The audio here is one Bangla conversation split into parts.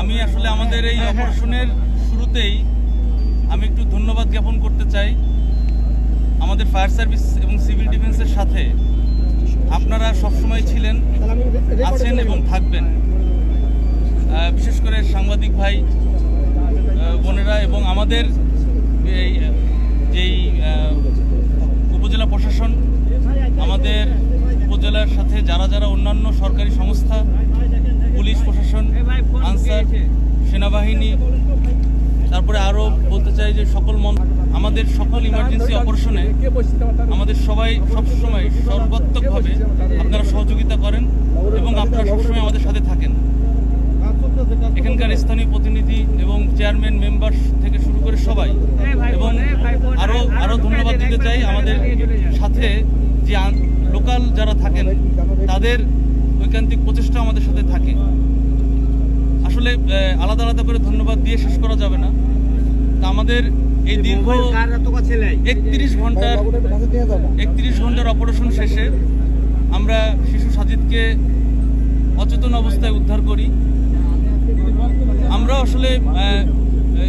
আমি আসলে আমাদের এই অপারেশনের শুরুতেই আমি একটু ধন্যবাদ জ্ঞাপন করতে চাই আমাদের ফায়ার সার্ভিস এবং সিভিল ডিফেন্সের সাথে। আপনারা সবসময় ছিলেন, আছেন এবং থাকবেন। বিশেষ করে সাংবাদিক ভাই বোনেরা এবং আমাদের যেই উপজেলা প্রশাসন, আমাদের উপজেলার সাথে যারা যারা অন্যান্য সরকারি সংস্থা সেনাবাহিনী তারপরে আরও বলতে চাই যে সকল মন, আমাদের সকল ইমার্জেন্সি অপারেশনে আমাদের সবাই সবসময় সর্বাত্মকভাবে আপনারা সহযোগিতা করেন এবং আপনারা সবসময় আমাদের সাথে থাকেন। এখানকার স্থানীয় প্রতিনিধি এবং চেয়ারম্যান মেম্বার থেকে শুরু করে সবাই এবং আরও আরও ধন্যবাদ দিতে চাই আমাদের সাথে যে লোকাল যারা থাকেন, তাদের ঐকান্তিক প্রচেষ্টা আমাদের সাথে থাকে। আসলে আলাদা আলাদা করে ধন্যবাদ দিয়ে শেষ করা যাবে না। তা আমাদের এই দীর্ঘ একত্রিশ ঘণ্টার একত্রিশ ঘণ্টার অপারেশন শেষে আমরা শিশু সাজিদকে অচেতন অবস্থায় উদ্ধার করি। আমরা আসলে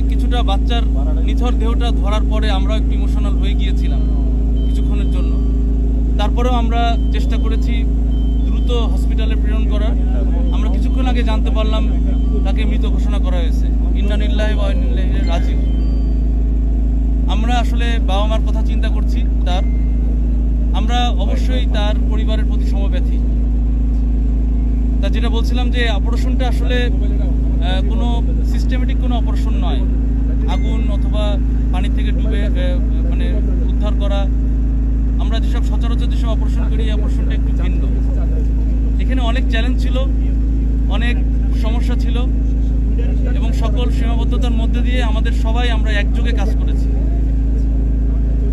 কিছুটা বাচ্চার নিথর দেহটা ধরার পরে আমরা একটু ইমোশনাল হয়ে গিয়েছিলাম কিছুক্ষণের জন্য। তারপরেও আমরা চেষ্টা করেছি দ্রুত হসপিটালে প্রেরণ করার। আমরা কিছুক্ষণ আগে জানতে পারলাম তাকে মৃত ঘোষণা করা হয়েছে। ইন্নানিল্লাহ বা ইন্নানিল্লাহি আমরা আসলে বাবা মার কথা চিন্তা করছি তার। আমরা অবশ্যই তার পরিবারের প্রতি সমব্যথী। তা যেটা বলছিলাম যে অপারেশনটা আসলে কোনো সিস্টেমেটিক কোনো অপারেশন নয়। আগুন অথবা পানি থেকে ডুবে মানে উদ্ধার করা। আমরা যেসব সচরাচর যেসব অপারেশন করি, এই অপারেশনটা একটু ভিন্ন। এখানে অনেক চ্যালেঞ্জ ছিল, অনেক সমস্যা ছিল এবং সকল সীমাবদ্ধতার মধ্যে দিয়ে আমাদের সবাই আমরা একযোগে কাজ করেছি।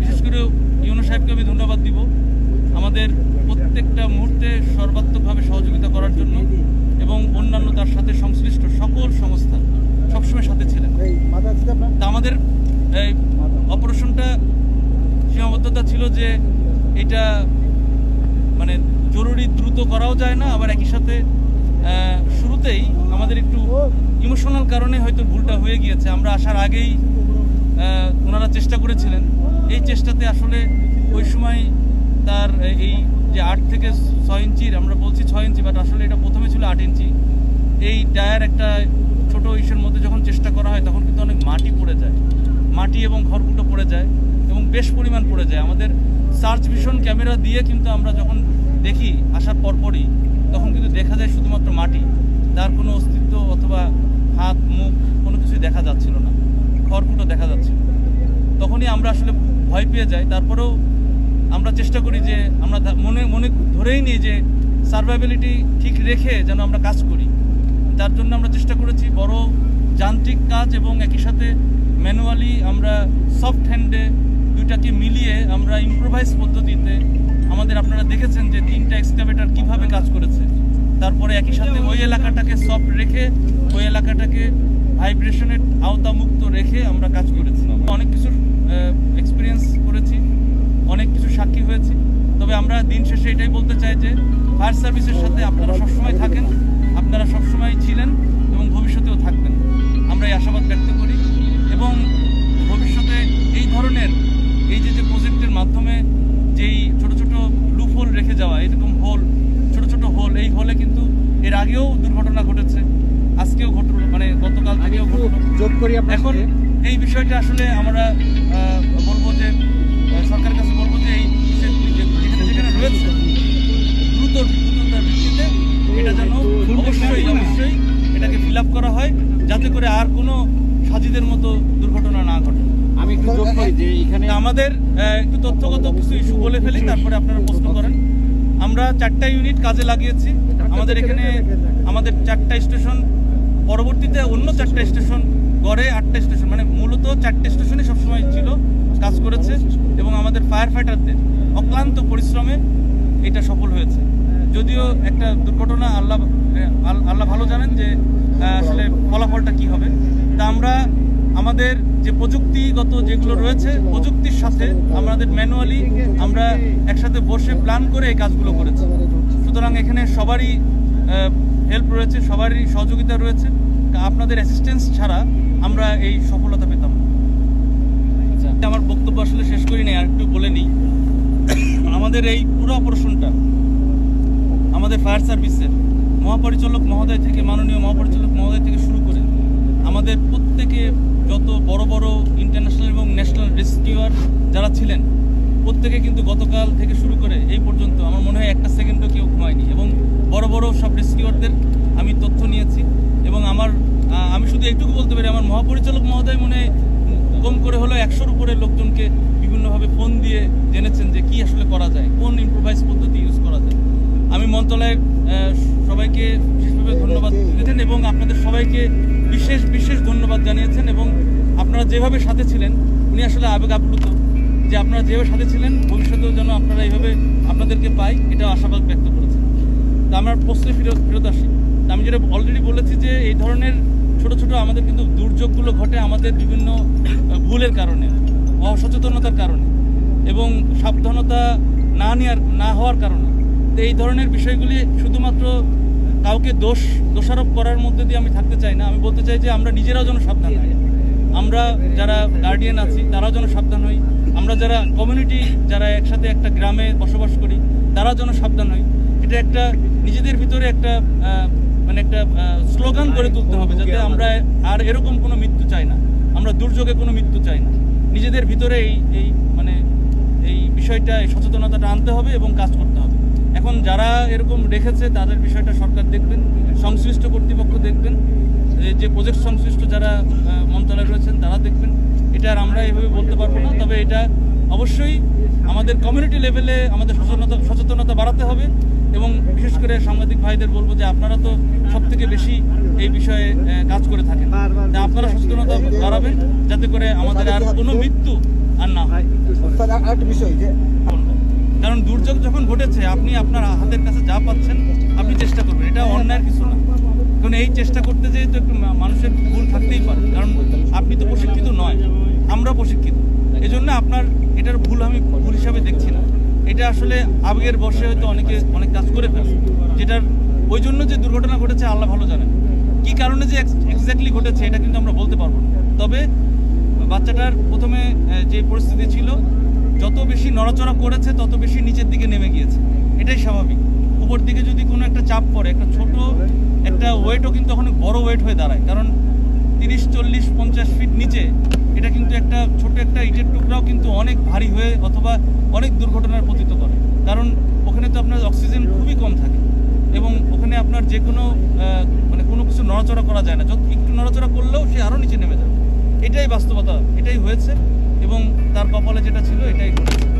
বিশেষ করে ইউনো সাহেবকে আমি ধন্যবাদ দিব। আমাদের প্রত্যেকটা মুহূর্তে সর্বাত্মকভাবে সহযোগিতা করার জন্য এবং অন্যান্য তার সাথে সংশ্লিষ্ট সকল সংস্থা সবসময় সাথে ছিলেন। আমাদের, এই অপারেশনটা সীমাবদ্ধতা ছিল যে এটা মানে জরুরি দ্রুত করাও যায় না, আবার একই সাথে শুরুতেই আমাদের একটু ইমোশনাল কারণে হয়তো ভুলটা হয়ে গিয়েছে। আমরা আসার আগেই ওনারা চেষ্টা করেছিলেন। এই চেষ্টাতে আসলে ওই সময় তার এই যে আট থেকে ছয় ইঞ্চির আমরা বলছি ছয় ইঞ্চি বাট আসলে এটা প্রথমে ছিল আট ইঞ্চি। এই টায়ার একটা ছোট ইসের মধ্যে যখন চেষ্টা করা হয়, তখন কিন্তু অনেক মাটি পড়ে যায়। মাটি এবং খড়কুটো পড়ে যায় এবং বেশ পরিমাণ পড়ে যায়। আমাদের সার্চ ভিশন ক্যামেরা দিয়ে কিন্তু আমরা যখন দেখি, আসার পরপরই, তখন কিন্তু দেখা যায় শুধুমাত্র মাটি। তার কোনো অস্তিত্ব অথবা হাত, মুখ কোনো কিছুই দেখা যাচ্ছিল না। খড়কুটো দেখা যাচ্ছিল। তখনই আমরা আসলে ভয় পেয়ে যাই। তারপরেও আমরা চেষ্টা করি যে আমরা মনে মনে ধরেই নিই যে সার্ভাইবিলিটি ঠিক রেখে যেন আমরা কাজ করি। তার জন্য আমরা চেষ্টা করেছি বড় যান্ত্রিক কাজ এবং একই সাথে ম্যানুয়ালি আমরা সফট হ্যান্ডে দুইটাকে মিলিয়ে আমরা ইম্প্রোভাইজ পদ্ধতিতে আমাদের আপনারা দেখেছেন যে তিনটা এক্সকাভেটার কীভাবে কাজ করেছে। তারপরে একই সাথে ওই এলাকাটাকে সফট রেখে, ওই এলাকাটাকে ভাইব্রেশনের আওতামুক্ত রেখে আমরা কাজ করেছি। অনেক কিছুর এক্সপিরিয়েন্স করেছি, অনেক কিছু সাক্ষী হয়েছি। তবে আমরা দিন শেষে এটাই বলতে চাই যে ফায়ার সার্ভিসের সাথে আপনারা সবসময় থাকেন, আপনারা সবসময় ছিলেন এবং ভবিষ্যতেও থাকবেন। আমরা এই আশাবাদ ব্যক্ত করি এবং করি এখন এই বিষয়টা আসলে আমরা বলব যে সরকারের কাছে বলব যে এই যেখানে যেখানে রয়েছে দ্রুত দ্রুততার ভিত্তিতে এটা যেন অবশ্যই অবশ্যই এটাকে ফিল করা হয় যাতে করে আর কোনো সাজিদের মতো দুর্ঘটনা না ঘটে। আমি একটু যোগ করি যে এখানে আমাদের একটু তথ্যগত কিছু ইস্যু বলে ফেলি তারপরে আপনারা প্রশ্ন করেন। আমরা চারটা ইউনিট কাজে লাগিয়েছি। আমাদের এখানে আমাদের চারটা স্টেশন পরবর্তীতে অন্য চারটা স্টেশন গড়ে আটটা স্টেশন মানে মূলত চারটে স্টেশনে সবসময় ছিল, কাজ করেছে এবং আমাদের ফায়ার ফাইটারদের অক্লান্ত পরিশ্রমে এটা সফল হয়েছে। যদিও একটা দুর্ঘটনা, আল্লাহ আল্লাহ ভালো জানেন যে আসলে ফলাফলটা কি হবে। তা আমরা আমাদের যে প্রযুক্তিগত যেগুলো রয়েছে, প্রযুক্তির সাথে আমাদের ম্যানুয়ালি আমরা একসাথে বসে প্ল্যান করে এই কাজগুলো করেছি। সুতরাং এখানে সবারই হেল্প রয়েছে, সবারই সহযোগিতা রয়েছে। আপনাদের অ্যাসিস্ট্যান্স ছাড়া আমরা এই সফলতা পেতাম। আচ্ছা। আমার বক্তব্য আসলে শেষ করি নাই আর একটু বলে নিই। আমাদের এই পুরো অপারেশনটা আমাদের ফায়ার সার্ভিসের মহাপরিচালক মহোদয় থেকে মাননীয় মহাপরিচালক মহোদয় থেকে শুরু করে আমাদের প্রত্যেকে যত বড় বড় ইন্টারন্যাশনাল এবং ন্যাশনাল রেস্কিউয়ার যারা ছিলেন প্রত্যেকে কিন্তু গতকাল থেকে শুরু করে এই পর্যন্ত আমার মনে হয় একটা সেকেন্ডও কেউ ঘুমায়নি। এবং বড় বড় সব রেস্কিউয়ারদের আমি তথ্য নিয়েছি এবং আমার আমি শুধু এইটুকু বলতে পারি আমার মহাপরিচালক মহোদয় মনে কম করে হলো একশোর উপরে লোকজনকে বিভিন্নভাবে ফোন দিয়ে জেনেছেন যে কি আসলে করা যায় কোন ইম্প্রোভাইজ পদ্ধতি ইউজ করা যায়। আমি মন্ত্রণালয়ের সবাইকে বিশেষভাবে ধন্যবাদ দিয়েছেন এবং আপনাদের সবাইকে বিশেষ বিশেষ ধন্যবাদ জানিয়েছেন এবং আপনারা যেভাবে সাথে ছিলেন উনি আসলে আবেগ আপ্লুত যে আপনারা যেভাবে সাথে ছিলেন ভবিষ্যতেও যেন আপনারা এইভাবে আপনাদেরকে পাই এটা আশাবাদ ব্যক্ত করেছেন। তা আমরা প্রশ্নে ফেরত ফেরত আসি। তা আমি যেটা অলরেডি বলেছি যে এই ধরনের ছোট ছোট আমাদের কিন্তু দুর্যোগগুলো ঘটে আমাদের বিভিন্ন ভুলের কারণে, অসচেতনতার কারণে এবং সাবধানতা না নেওয়ার না হওয়ার কারণে। তো এই ধরনের বিষয়গুলি শুধুমাত্র কাউকে দোষ, দোষারোপ করার মধ্যে দিয়ে আমি থাকতে চাই না। আমি বলতে চাই যে আমরা নিজেরাও যেন সাবধান হই। আমরা যারা গার্ডিয়ান আছি, তারাও যেন সাবধান হই। আমরা যারা কমিউনিটি যারা একসাথে একটা গ্রামে বসবাস করি, তারাও যেন সাবধান হই। এটা একটা নিজেদের ভিতরে একটা মানে একটা স্লোগান করে তুলতে হবে যাতে আমরা আর এরকম কোনো মৃত্যু চাই না। আমরা দুর্যোগে কোনো মৃত্যু চাই না। নিজেদের ভিতরে এই এই মানে এই বিষয়টা এই সচেতনতাটা আনতে হবে এবং কাজ করতে হবে। এখন যারা এরকম রেখেছে তাদের বিষয়টা সরকার দেখবেন সংশ্লিষ্ট কর্তৃপক্ষ দেখবেন। যে প্রজেক্ট সংশ্লিষ্ট যারা মন্ত্রণালয়ে রয়েছেন তারা দেখবেন। এটা আর আমরা এইভাবে বলতে পারব না তবে এটা অবশ্যই আমাদের কমিউনিটি লেভেলে আমাদের সচেতনতা সচেতনতা বাড়াতে হবে এবং বিশেষ করে সাংবাদিক ভাইদের বলব যে আপনারা তো সব থেকে বেশি এই বিষয়ে কাজ করে থাকেন। তা আপনারা সচেতনতা বাড়াবেন যাতে করে আমাদের আর কোনো মৃত্যু আর না হয়। কারণ দুর্যোগ যখন ঘটেছে আপনি আপনার হাতের কাছে যা পাচ্ছেন আপনি চেষ্টা করবেন। এটা অন্যায়ের কিছু না। কারণ এই চেষ্টা করতে যেয়ে তো একটু মানুষের ভুল থাকতেই পারে। কারণ আপনি তো প্রশিক্ষিত নয়। আমরা প্রশিক্ষিত। এই জন্য আপনার এটার ভুল আমি ভুল হিসাবে দেখছি না। এটা আসলে আবেগের বসে হয়তো অনেকে অনেক কাজ করে ফেলে যেটার ওই জন্য যে দুর্ঘটনা ঘটেছে, আল্লাহ ভালো জানেন। কি কারণে যে এক্স্যাক্টলি ঘটেছে, এটা কিন্তু আমরা বলতে পারব না। তবে বাচ্চাটার প্রথমে যে পরিস্থিতি ছিল, যত বেশি নড়াচড়া করেছে, তত বেশি নিচের দিকে নেমে গিয়েছে। এটাই স্বাভাবিক। উপর দিকে যদি কোনো একটা চাপ পড়ে, একটা ছোট, একটা ওয়েটও কিন্তু অনেক বড় ওয়েট হয়ে দাঁড়ায়। কারণ তিরিশ, চল্লিশ, পঞ্চাশ ফিট নিচে এটা কিন্তু একটা ছোট একটা ইটের টুকরাও কিন্তু অনেক ভারী হয়ে অথবা অনেক দুর্ঘটনার পতিত করে। কারণ ওখানে তো আপনার অক্সিজেন খুবই কম থাকে এবং ওখানে আপনার যে কোনো মানে কোনো কিছু নড়াচড়া করা যায় না। যত একটু নড়াচড়া করলেও সে আরও নিচে নেমে যাবে। এটাই বাস্তবতা, এটাই হয়েছে এবং তার কপালে যেটা ছিল, এটাই ঘটেছে।